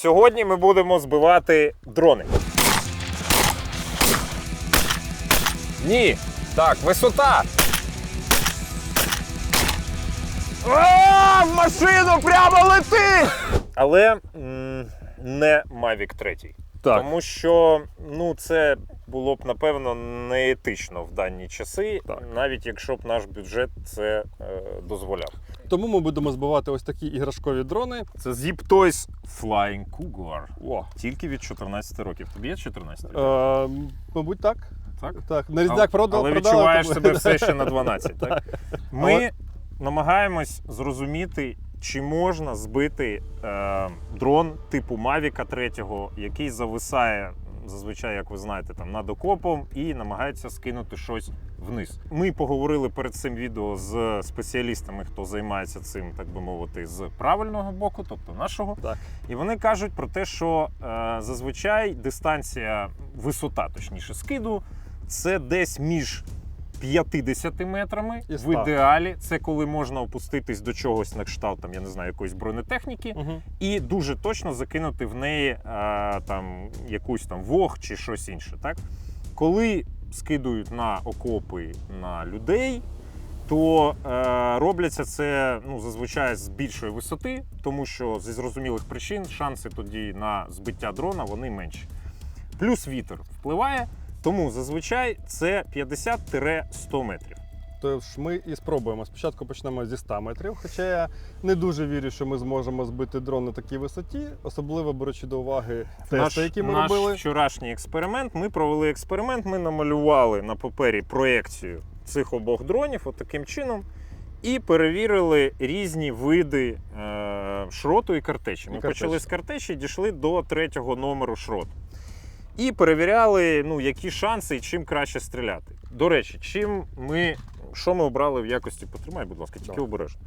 Сьогодні ми будемо збивати дрони. Ні. Так, висота. А, в машину прямо летить! Але м, не Mavic 3. Так. Тому що ну, це було б напевно неетично в дані часи, Так. навіть якщо б наш бюджет це е, дозволяв. Тому ми будемо збивати ось такі іграшкові дрони. Це Zip Toys Flying Cougar. О, Тільки від 14 років. Тобі є 14 років? е, мабуть, так. Так? Так, на різдвяк продав. Але продали, відчуваєш тому- себе все ще на 12. так? Ми Але- намагаємось зрозуміти, чи можна збити е, дрон типу Mavic 3, який зависає. Зазвичай, як ви знаєте, там над окопом і намагається скинути щось вниз. Ми поговорили перед цим відео з спеціалістами, хто займається цим, так би мовити, з правильного боку, тобто нашого. Так. І вони кажуть про те, що е, зазвичай дистанція, висота, точніше, скиду, це десь між 50 метрами. І В 100. ідеалі це коли можна опуститись до чогось на кшталт, там, я не знаю, якоїсь бронетехніки, Мгм. і дуже точно закинути в неї е, там якусь там вог чи щось інше. Так? Коли скидують на окопи на людей, то е, робляться це ну, зазвичай з більшої висоти, тому що зі зрозумілих причин шанси тоді на збиття дрона вони менші. Плюс вітер впливає, тому зазвичай це 50-100 метрів. Тож ми і спробуємо. Спочатку почнемо зі 100 метрів. Хоча я не дуже вірю, що ми зможемо збити дрон на такій висоті, особливо беручи до уваги тести, які ми наш робили. вчорашній експеримент. Ми провели експеримент, ми намалювали на папері проекцію цих обох дронів от таким чином. І перевірили різні види е, шроту і картечі. Ми І картечі. почали з картечі, дійшли до третього номеру шроту. І перевіряли, ну, які шанси і чим краще стріляти. До речі, чим ми, що ми обрали в якості, потримай, будь ласка, тільки обережно.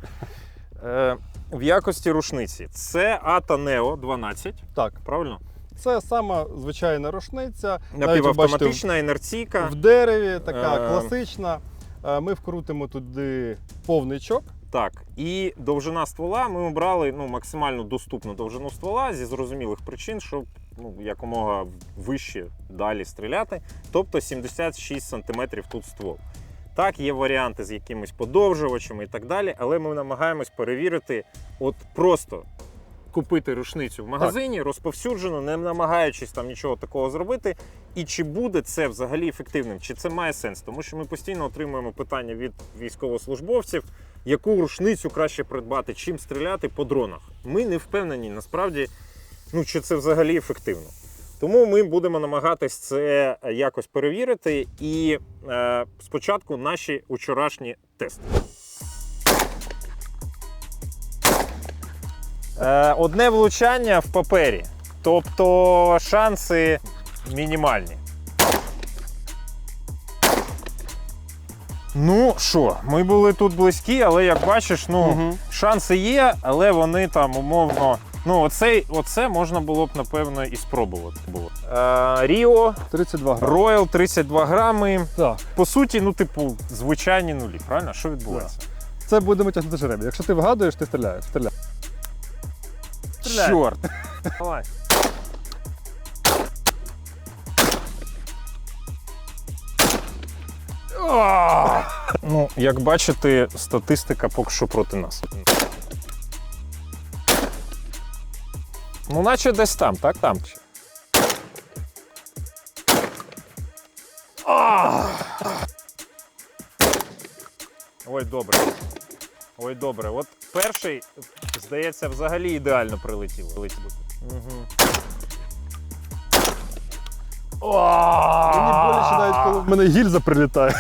Е, в якості рушниці. Це ATA Neo 12, Так, правильно? це сама звичайна рушниця. Навіть бачите, Напівавтоматична інерційка. в дереві, така Е. класична. Е, Ми вкрутимо туди повничок. Так, і довжина ствола ми обрали ну, максимально доступну довжину ствола зі зрозумілих причин, щоб ну, якомога вище далі стріляти. Тобто 76 см тут ствол. Так, є варіанти з якимись подовжувачами і так далі, але ми намагаємось перевірити, от просто купити рушницю в магазині, розповсюджену, не намагаючись там нічого такого зробити. І чи буде це взагалі ефективним, чи це має сенс? Тому що ми постійно отримуємо питання від військовослужбовців, яку рушницю краще придбати, чим стріляти по дронах. Ми не впевнені насправді, ну чи це взагалі ефективно. Тому ми будемо намагатись це якось перевірити. І е, спочатку наші вчорашні тести. Е, одне влучання в папері. Тобто шанси мінімальні. Ну що, ми були тут близькі, але як бачиш, ну Мгм. шанси є, але вони там умовно. Ну, оцей, оце можна було б, напевно, і спробувати. Було. Е, Ріо, 32 грам. Роял 32 грами. Так. По суті, ну, типу, звичайні нулі, правильно? Що відбувається? Це будемо тягнути жеребі. Якщо ти вгадуєш, ти стріляєш. Стріляй. Стріляй. Чорт. Давай. Ну, як бачите, статистика поки що проти нас. Ну, наче десь там, так? Там. Ой, добре. Ой, добре. От перший, здається, взагалі ідеально прилетів. Угу. Мені боляче навіть коли в мене гільза прилітає.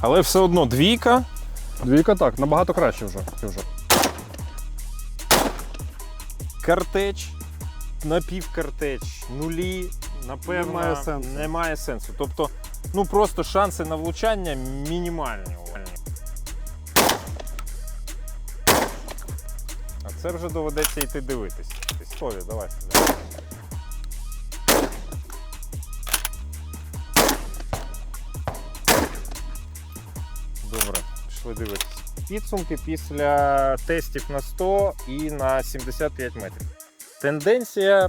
Але все одно двійка. Двійка так, набагато краще вже. вже. картеч, напівкартеч, нулі, напевно, Немає сенсу. немає сенсу. Тобто, ну просто шанси на влучання мінімальні. А це вже доведеться йти дивитись. Історія, давай. сюди. Добре, пішли дивитися. Підсумки після тестів на 100 і на 75 метрів. Тенденція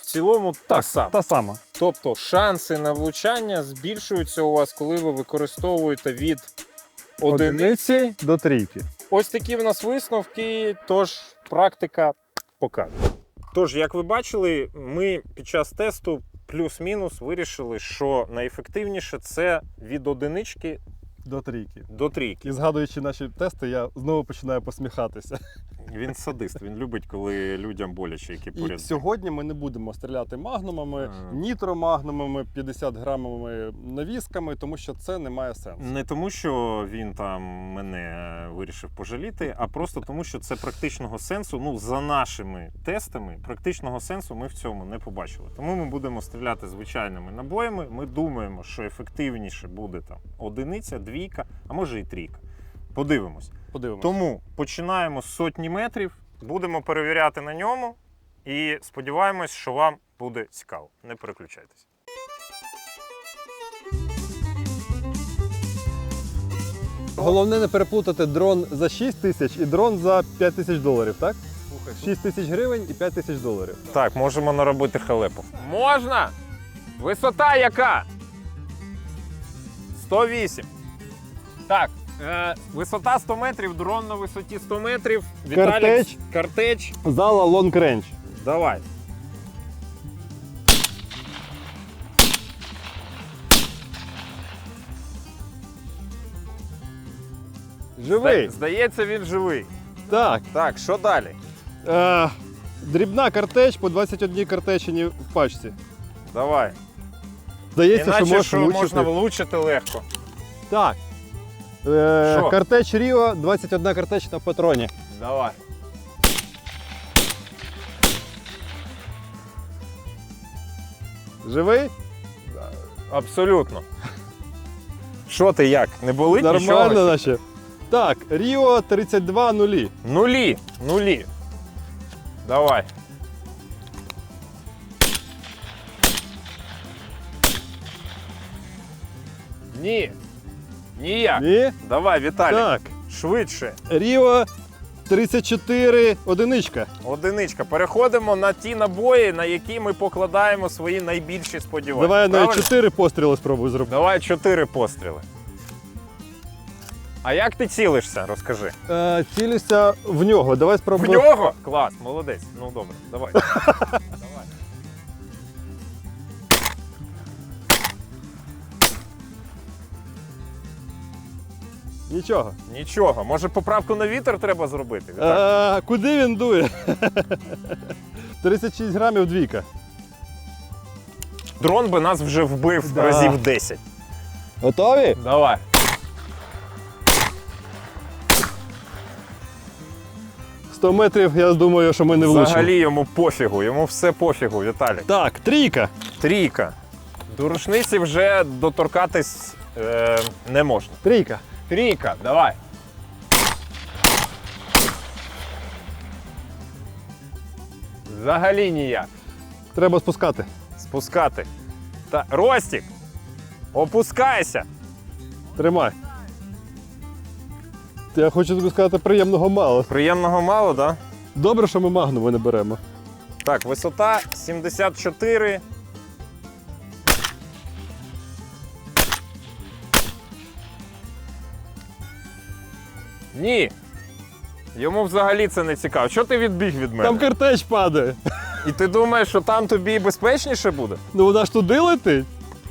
в цілому та сама. Та сама. Тобто шанси на влучання збільшуються у вас, коли ви використовуєте від одиниці. Одиниці до трійки. Ось такі в нас висновки, тож практика показує. Тож, як ви бачили, ми під час тесту плюс-мінус вирішили, що найефективніше це від одинички До трійки. до трійки. І згадуючи наші тести, я знову починаю посміхатися. Він садист, він любить, коли людям боляче, які І поряд. ним. сьогодні ми не будемо стріляти магнумами, Ага. нітромагнумами, 50 грамовими навісками, тому що це не має сенсу. Не тому, що він там мене вирішив пожаліти, а просто тому, що це практичного сенсу. Ну, за нашими тестами, практичного сенсу ми в цьому не побачили. Тому ми будемо стріляти звичайними набоями. Ми думаємо, що ефективніше буде там одиниця, двійка, а може і трійка. Подивимось. Подивимося. Тому починаємо з сотні метрів, будемо перевіряти на ньому і сподіваємось, що вам буде цікаво. Не переключайтесь. Головне не переплутати дрон за 6 тисяч і дрон за 5 тисяч доларів, так? 6 тисяч гривень і 5 тисяч доларів. Так, можемо наробити халепу. Можна! Висота яка? 108. Так. Е, висота 100 метрів, дрон на висоті 100 метрів. Картеч. Картеч. Зала Long Range. Давай. Живий. Здається, він живий. Так. Так, що далі? Е, дрібна картеч по 21 картечині в пачці. Давай. Здається, Іначе, що можеш що влучити. можна влучити легко. Так. Е, Що? картеч Ріо, 21 картеч на патроні. Давай. Живий? Абсолютно. Що ти як? Не болить Нормально, нічого? наче. Так, Ріо 32 нулі. Нулі. Нулі. Давай. Ні. Ніяк. Ні? Давай, Віталій. Так. Швидше. Ріо 34 одиничка. Одиничка. Переходимо на ті набої, на які ми покладаємо свої найбільші сподівання. Давай я навіть Правильно? 4 постріли спробую зробити. Давай чотири постріли. А як ти цілишся? Розкажи. Е, цілюся в нього. Давай В спробуємо. нього? Клас, молодець. Ну добре, давай. давай. Нічого. Нічого. Може поправку на вітер треба зробити? Е, куди він дує? 36 грамів двійка. Дрон би нас вже вбив Да. разів 10. Готові? Давай. – 100 метрів, я думаю, що ми не влучимо. Взагалі йому пофігу, йому все пофігу, Віталій. Так, трійка. Трійка. До рушниці вже доторкатись е, не можна. Трійка. Трійка, давай. Взагалі ніяк. Треба спускати. Спускати. Та, Ростік! Опускайся! Тримай. Я хочу тобі сказати, приємного мало. Приємного мало, так? Да? Добре, що ми магнуми не беремо. Так, висота 74. Ні. Йому взагалі це не цікаво. Що ти відбіг від мене? Там картеч падає. І ти думаєш, що там тобі безпечніше буде? Ну вона ж туди летить.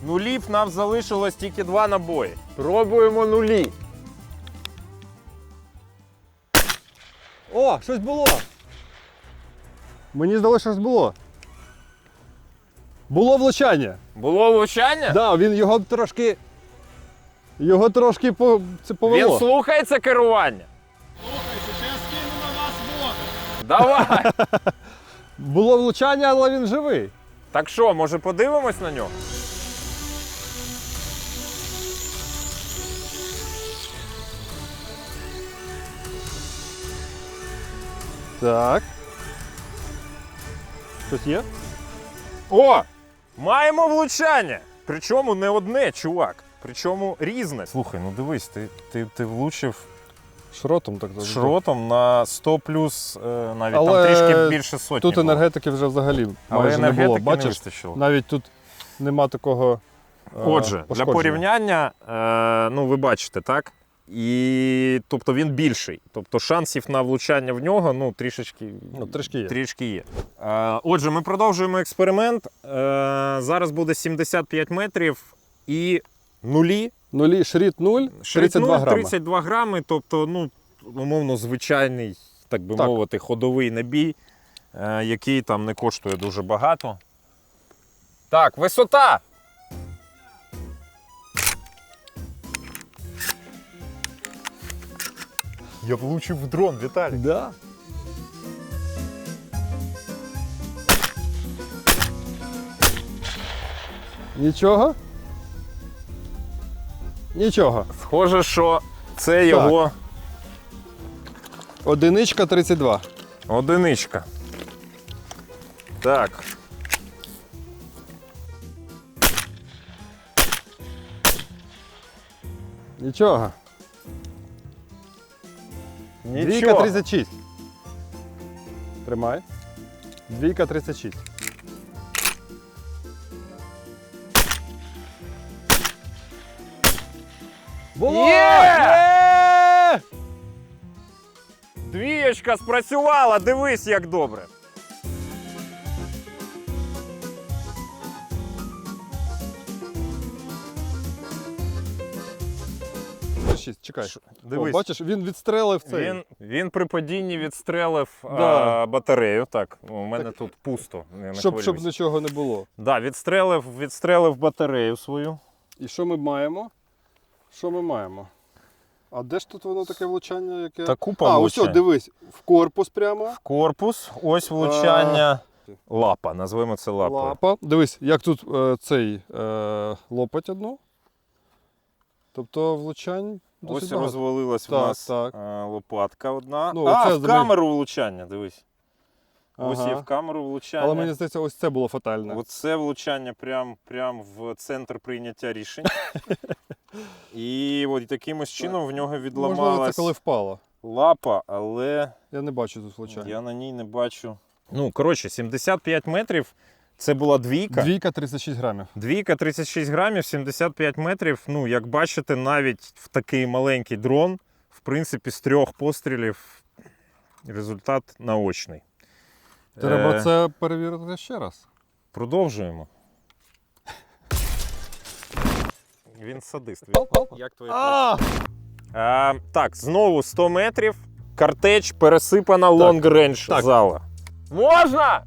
Нулів нам залишилось тільки два набої. Пробуємо нулі. О, щось було. Мені здалося, щось було. Було влучання. Було влучання? Так, да, він його трошки. Його трошки по... це Він слухається керування. Давай. Було влучання, але він живий. Так що, може подивимось на нього? Так. Щось є? О! Маємо влучання! Причому не одне, чувак. Причому різне. Слухай, ну дивись, ти, ти, ти влучив Шротом так з шротом на 100 плюс, е, навіть Але там трішки більше сотні. Тут було. енергетики вже взагалі Але майже не було. енергетики не вистачило. навіть тут нема такого. е, Отже, для порівняння, е, ну ви бачите, так? І тобто він більший. Тобто шансів на влучання в нього ну, трішечки, Ну, трішки є. трішки є. Е, отже, ми продовжуємо експеримент. Е, зараз буде 75 метрів і нулі. Нулі, шріт 0, 32 нуль, грами. 32 грами, тобто, ну, умовно, звичайний, так би Так. мовити, ходовий набій, е, який там не коштує дуже багато. Так, висота! Я влучив в дрон, Віталій. Да. Нічого? Нічого. Схоже, що це його Одиничка 32. одиничка. Так. Нічого. Двійка 36. Тримай. Двійка 36. Було! Є! Є! Двієчка спрацювала, дивись, як добре. Шість, чекай. О, Дивись. бачиш, він відстрелив цей. Він, він при падінні відстрелив Да. а, батарею. Так, у мене тут пусто. Не, не щоб, щоб нічого не було. Да, відстрелив, відстрелив батарею свою. І що ми маємо? Що ми маємо? А де ж тут воно таке влучання, яке. Та купа а, ось, влучань. дивись, в корпус прямо. В Корпус, ось влучання. Лапа, назвемо це лапою. Лапа. Дивись, як тут е, цей е, лопать одну. Тобто влучань. досить Ось багато. розвалилась в Так, нас так. а, лопатка одна. Ну, а, оце в зами- камеру влучання, дивись. Ось Ага. є в камеру влучання. Але мені здається, ось це було фатальне. Оце влучання прям, прям в центр прийняття рішень. І от якимось чином в нього Можливо, відламалась це коли впало. лапа, але Я не бачу тут влучання. я на ній не бачу. Ну, коротше, 75 метрів це була двійка. Двійка 36 грамів. Двійка 36 грамів, 75 метрів. Ну, як бачите, навіть в такий маленький дрон, в принципі, з трьох пострілів результат наочний. Треба Е, це перевірити ще раз. Продовжуємо. Він садист. Як твоє А! Так, знову 100 метрів. Картеч пересипана лонг рейндж так. зала. Можна!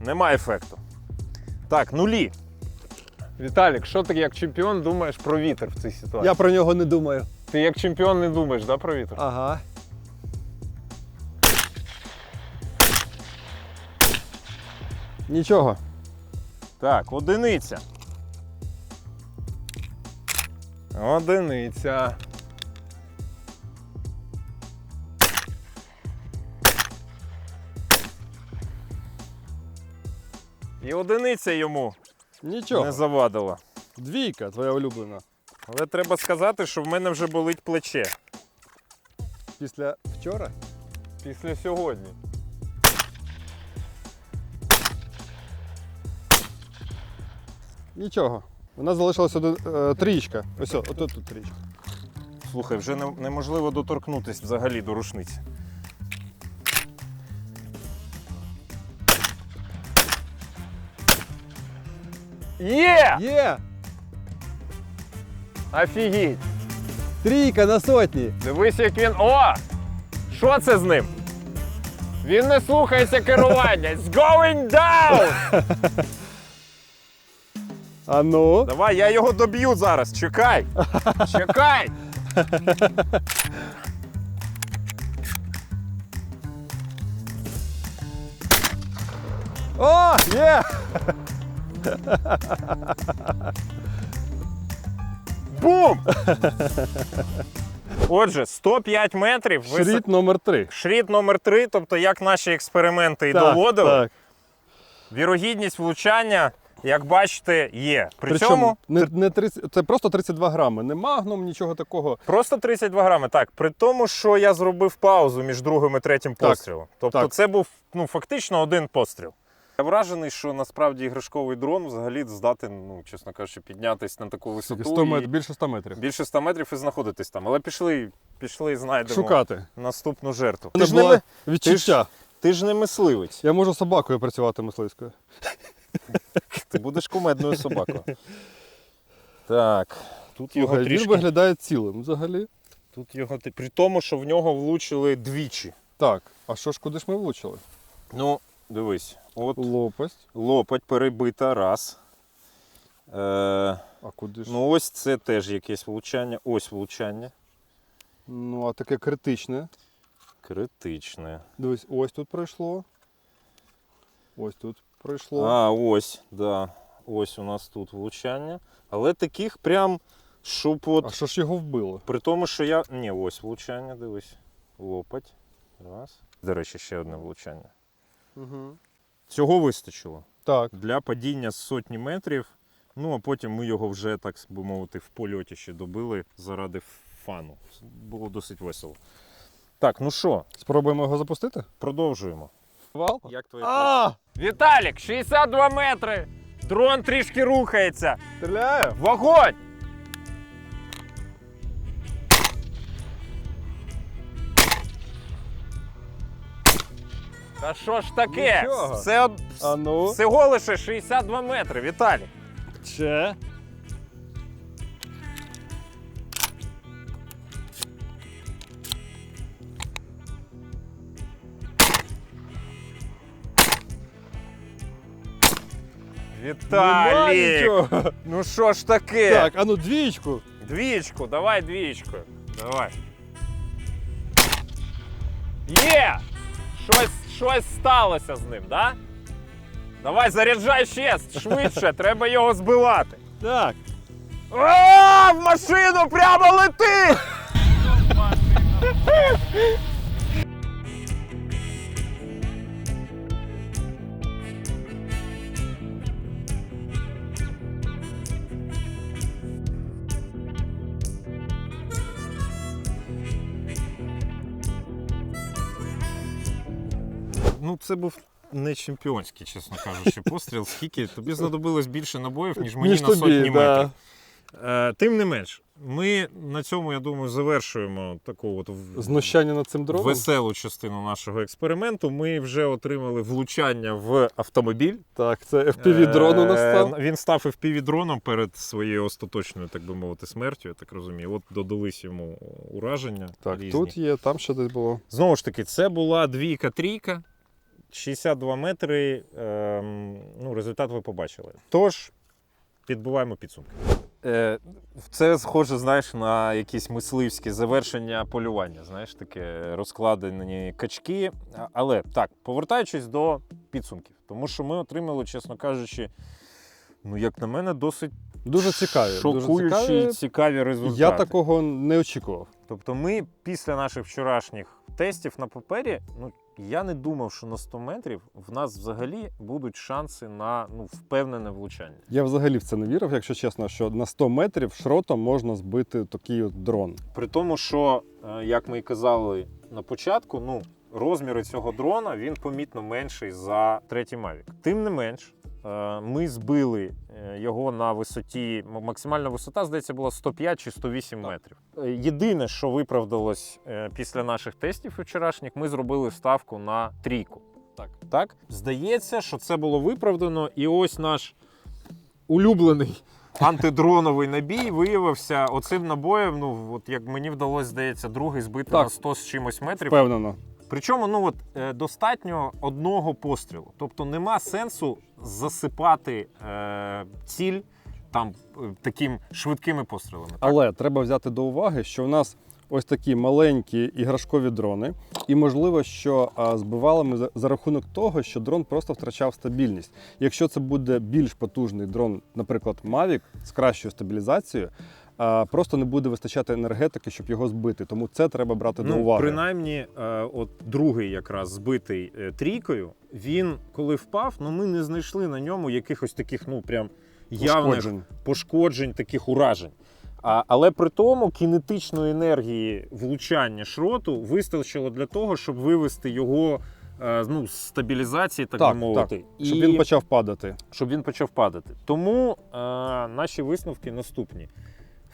Нема ефекту. Так, нулі. Віталік, що ти як чемпіон думаєш про вітер в цій ситуації? Я про нього не думаю. Ти як чемпіон не думаєш, да, про вітер? Ага. Нічого. Так, одиниця. Одиниця. І одиниця йому Нічого. не завадила. Двійка, твоя улюблена. Але треба сказати, що в мене вже болить плече Після вчора. після сьогодні. Нічого. У нас залишилася е, трієчка. Ось, отут тут трієчка. Слухай, вже не- неможливо доторкнутися взагалі до рушниці. Є! Є! Офігеть! Трійка на сотні! Дивись, як він. О! Що це з ним? Він не слухається керування. It's going down! А ну? Давай, я його доб'ю зараз. Чекай! Чекай! О, є! Бум! Отже, 105 метрів. висо- Шріт номер 3 Шріт номер 3 тобто як наші експерименти і доводили, Так. вірогідність влучання як бачите, є. При Причому цьому не, не 30, це просто 32 грами, не магнум, нічого такого. Просто 32 грами. Так, при тому, що я зробив паузу між другим і третім Так, пострілом. Тобто так. це був ну, фактично один постріл. Я вражений, що насправді іграшковий дрон взагалі здатен, ну, чесно кажучи, піднятися на таку висоту. 100 і більше 100 метрів. Більше 100 метрів і знаходитись там. Але пішли, пішли і знайдемо Шукати. наступну жертву. Ти мене ж, не, було ми- відчуття. ти ж не мисливець. Я можу собакою працювати мисливською. Ти будеш кумедною собакою. Так. Тут його Слухай, трішки. Виглядає цілим взагалі. Тут його ти- При тому, що в нього влучили двічі. Так, а що ж куди ж ми влучили? Ну, дивись, от Лопасть. лопать перебита раз. Е, А куди ж? Ну, ну, ось це теж якесь влучання. Ось влучання. ну а таке критичне. Критичне. Дивись, ось тут пройшло. Ось тут пройшло. А, ось, да. Ось у нас тут влучання. Але таких прям, щоб от. А що ж його вбило? При тому, що я. Ні, ось влучання, дивись. Лопать. Раз. До речі, ще одне влучання. Угу. Цього вистачило. Так. Для падіння з сотні метрів. Ну, а потім ми його вже, так би мовити, в польоті ще добили заради фану. Було досить весело. Так, ну що, Спробуємо його запустити? продовжуємо. Вал? Як твоє А! Віталік, 62 метри! Дрон трішки рухається. Стріляє? Вогонь! Та що ж таке? Нічого. Все, од- А ну. Всього лише 62 метри, Віталій. Ще. Нема нічого. Ну що ж таке? Так, а ну двічку. Двічку, давай двічку. Давай. Є! Щось, щось сталося з ним, да? Давай заряджай ще швидше, треба його збивати. Так. А, в машину прямо лети! Ну, це був не чемпіонський, чесно кажучи, постріл. Скільки тобі знадобилось більше набоїв, ніж мені Ніж на сотні тобі, метрів. да. Е, Тим не менш, ми на цьому, я думаю, завершуємо таку от в- Знущання над цим дроном. веселу частину нашого експерименту. Ми вже отримали влучання в автомобіль. Так, це FPV дрон у нас Е, став. Він став fpv дроном перед своєю остаточною, так би мовити, смертю, я так розумію. От додались йому ураження. Так, різні. тут є, там ще десь було. Знову ж таки, це була двійка-трійка, 62 метри. Ем, ну, результат ви побачили. Тож, підбиваємо підсумки. Е, це схоже, знаєш, на якісь мисливські завершення полювання. Знаєш, таке розкладені качки. Але так, повертаючись до підсумків, тому що ми отримали, чесно кажучи, ну, як на мене, досить Дуже цікаві. Дуже шокуючі цікаві. цікаві результати. Я такого не очікував. Тобто ми після наших вчорашніх тестів на папері, ну я не думав, що на 100 метрів в нас взагалі будуть шанси на ну, впевнене влучання. Я взагалі в це не вірив, якщо чесно, що на 100 метрів шротом можна збити такий от дрон. При тому, що, е, як ми і казали на початку, ну розміри цього дрона він помітно менший за третій Mavic. Тим не менш, ми збили е, його на висоті. Максимальна висота, здається, була 105 чи 108 Так. метрів. Е, Єдине, що виправдалось е, після наших тестів вчорашніх, ми зробили ставку на трійку. Так. Так? Здається, що це було виправдано, і ось наш улюблений антидроновий набій виявився оцим набоєм. Ну, от як мені вдалося, здається, другий збити Так. на 100 з чимось метрів. Впевнено. Причому ну от е, достатньо одного пострілу. Тобто нема сенсу засипати е, ціль там е, таким швидкими пострілами. Так? Але треба взяти до уваги, що в нас ось такі маленькі іграшкові дрони, і можливо, що збивали ми за, рахунок того, що дрон просто втрачав стабільність. Якщо це буде більш потужний дрон, наприклад, Mavic з кращою стабілізацією, просто не буде вистачати енергетики, щоб його збити. Тому це треба брати до Ну, уваги. принаймні, е, от другий якраз збитий е, трійкою, він коли впав, ну ми не знайшли на ньому якихось таких, ну прям явних Пошкоджень. пошкоджень, таких уражень. А, але при тому кінетичної енергії влучання шроту вистачило для того, щоб вивести його е, ну, з стабілізації, так, Так, би мовити, так, щоб він почав падати. щоб він почав падати. Тому е, наші висновки наступні.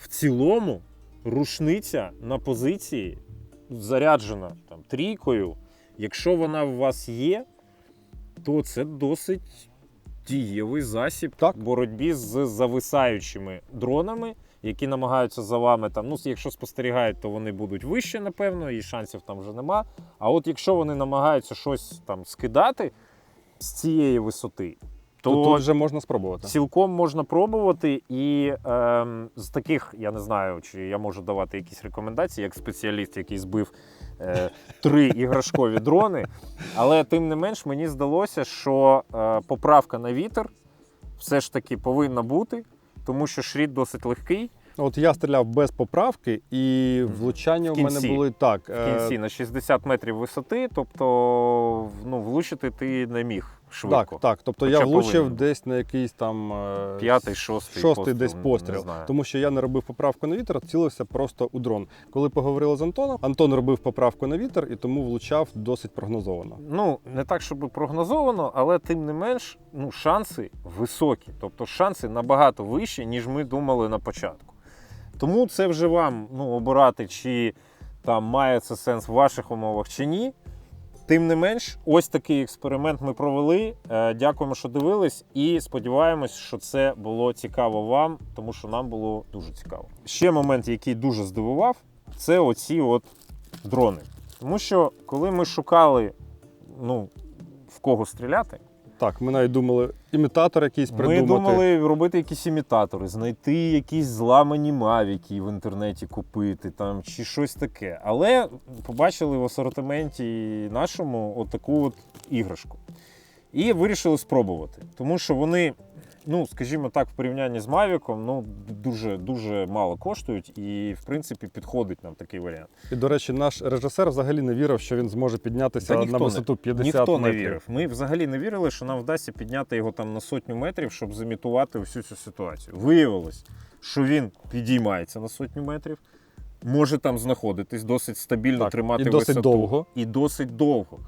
В цілому, рушниця на позиції заряджена там, трійкою. Якщо вона у вас є, то це досить дієвий засіб Так. боротьбі з зависаючими дронами, які намагаються за вами там. Ну, якщо спостерігають, то вони будуть вище, напевно, і шансів там вже нема. А от якщо вони намагаються щось там скидати з цієї висоти, То, тут вже можна спробувати. Цілком можна пробувати, і ем, з таких я не знаю, чи я можу давати якісь рекомендації як спеціаліст, який збив е, три іграшкові дрони. Але тим не менш мені здалося, що е, поправка на вітер все ж таки повинна бути, тому що шрід досить легкий. От я стріляв без поправки, і влучання В в мене кінці. були так. В е, кінці на 60 метрів висоти, тобто ну, влучити ти не міг швидко. Так, так. Тобто Хоча я влучив повинен. десь на якийсь там е, П'ятий, шостий, шостий постріл, десь постріл. Тому що я не робив поправку на вітер, цілився просто у дрон. Коли поговорили з Антоном, Антон робив поправку на вітер і тому влучав досить прогнозовано. Ну, не так, щоб прогнозовано, але тим не менш, ну, шанси високі. Тобто шанси набагато вищі, ніж ми думали на початку. Тому це вже вам ну, обирати, чи там має це сенс в ваших умовах чи ні. Тим не менш, ось такий експеримент ми провели. Е, Дякуємо, що дивились, і сподіваємось, що це було цікаво вам, тому що нам було дуже цікаво. Ще момент, який дуже здивував, це оці от дрони. Тому що коли ми шукали, ну, в кого стріляти, Так, ми навіть думали, імітатор якийсь придумати. ми думали робити якісь імітатори, знайти якісь зламані мавіки в інтернеті купити там чи щось таке. Але побачили в асортименті нашому отаку от іграшку. І вирішили спробувати. Тому що вони, ну, скажімо так, в порівнянні з Мавіком, ну, дуже, дуже мало коштують і, в принципі, підходить нам такий варіант. І, до речі, наш режисер взагалі не вірив, що він зможе піднятися Та на ніхто висоту 50 Ніхто не метрів. вірив. Ми взагалі не вірили, що нам вдасться підняти його там на сотню метрів, щоб замітувати всю цю ситуацію. Виявилось, що він підіймається на сотню метрів, може там знаходитись, досить стабільно Так, тримати і досить висоту. довго. І досить довго.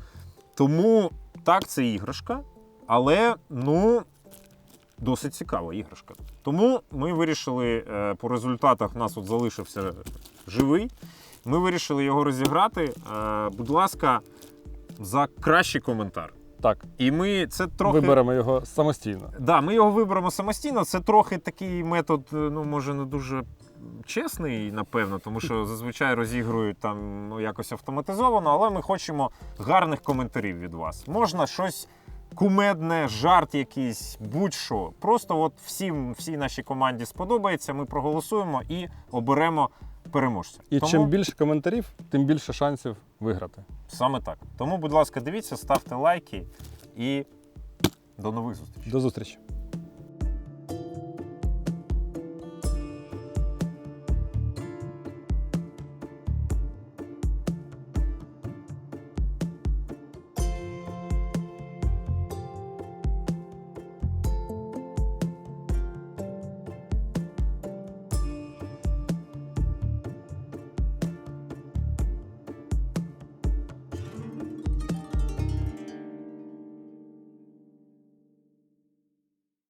Тому так, це іграшка, але ну. Досить цікава іграшка. Тому ми вирішили е, по результатах, нас от залишився живий. Ми вирішили його розіграти. Е, будь ласка, за кращий коментар. Так, І ми це трохи. виберемо його самостійно. Да, ми його виберемо самостійно. Це трохи такий метод, е, ну може не дуже чесний, напевно, тому що зазвичай розігрують там ну, якось автоматизовано, але ми хочемо гарних коментарів від вас. Можна щось кумедне, жарт якийсь, будь-що. Просто от всім, всій нашій команді сподобається. Ми проголосуємо і оберемо переможця. І Тому чим більше коментарів, тим більше шансів виграти. саме так. Тому, будь ласка, дивіться, ставте лайки і до нових зустрічей. До зустрічі!